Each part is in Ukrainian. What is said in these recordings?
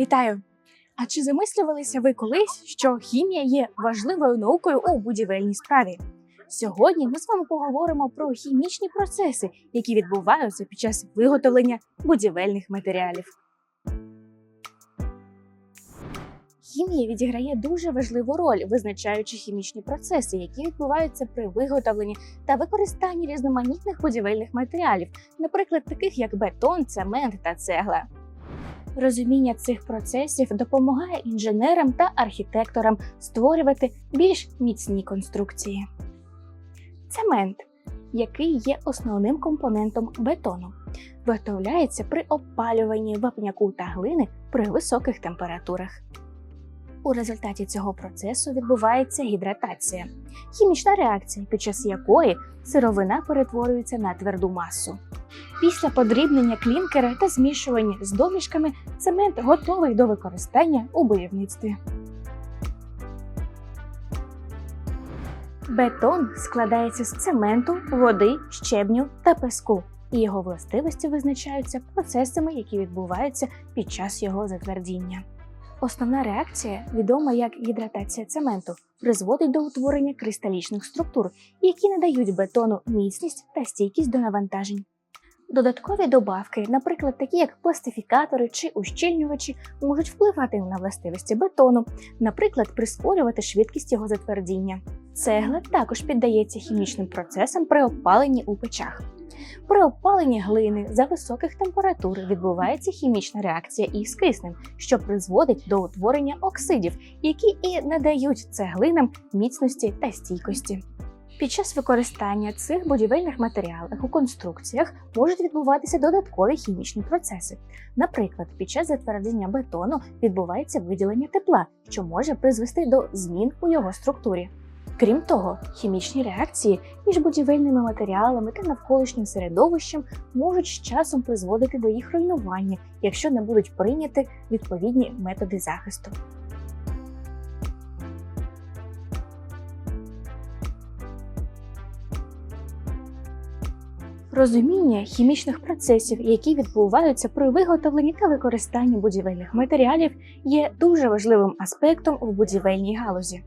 Вітаю! А чи замислювалися ви колись, що хімія є важливою наукою у будівельній справі? Сьогодні ми з вами поговоримо про хімічні процеси, які відбуваються під час виготовлення будівельних матеріалів. Хімія відіграє дуже важливу роль, визначаючи хімічні процеси, які відбуваються при виготовленні та використанні різноманітних будівельних матеріалів, наприклад, таких як бетон, цемент та цегла. Розуміння цих процесів допомагає інженерам та архітекторам створювати більш міцні конструкції. Цемент, який є основним компонентом бетону, виготовляється при опалюванні вапняку та глини при високих температурах. У результаті цього процесу відбувається гідратація хімічна реакція, під час якої сировина перетворюється на тверду масу. Після подрібнення клінкера та змішування з домішками цемент готовий до використання у будівництві. Бетон складається з цементу, води, щебню та песку, і його властивості визначаються процесами, які відбуваються під час його затвердіння. Основна реакція, відома як гідратація цементу, призводить до утворення кристалічних структур, які надають бетону міцність та стійкість до навантажень. Додаткові добавки, наприклад, такі як пластифікатори чи ущільнювачі, можуть впливати на властивості бетону, наприклад, прискорювати швидкість його затвердіння. Цегла також піддається хімічним процесам при опаленні у печах. При опаленні глини за високих температур відбувається хімічна реакція із киснем, що призводить до утворення оксидів, які і надають цеглинам міцності та стійкості. Під час використання цих будівельних матеріалів у конструкціях можуть відбуватися додаткові хімічні процеси. Наприклад, під час затвердження бетону відбувається виділення тепла, що може призвести до змін у його структурі. Крім того, хімічні реакції між будівельними матеріалами та навколишнім середовищем можуть з часом призводити до їх руйнування, якщо не будуть прийняті відповідні методи захисту. Розуміння хімічних процесів, які відбуваються при виготовленні та використанні будівельних матеріалів, є дуже важливим аспектом у будівельній галузі.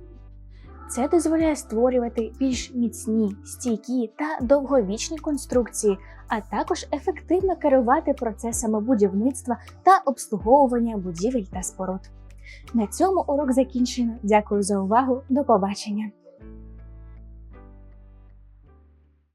Це дозволяє створювати більш міцні, стійкі та довговічні конструкції, а також ефективно керувати процесами будівництва та обслуговування будівель та споруд. На цьому урок закінчено. Дякую за увагу. До побачення!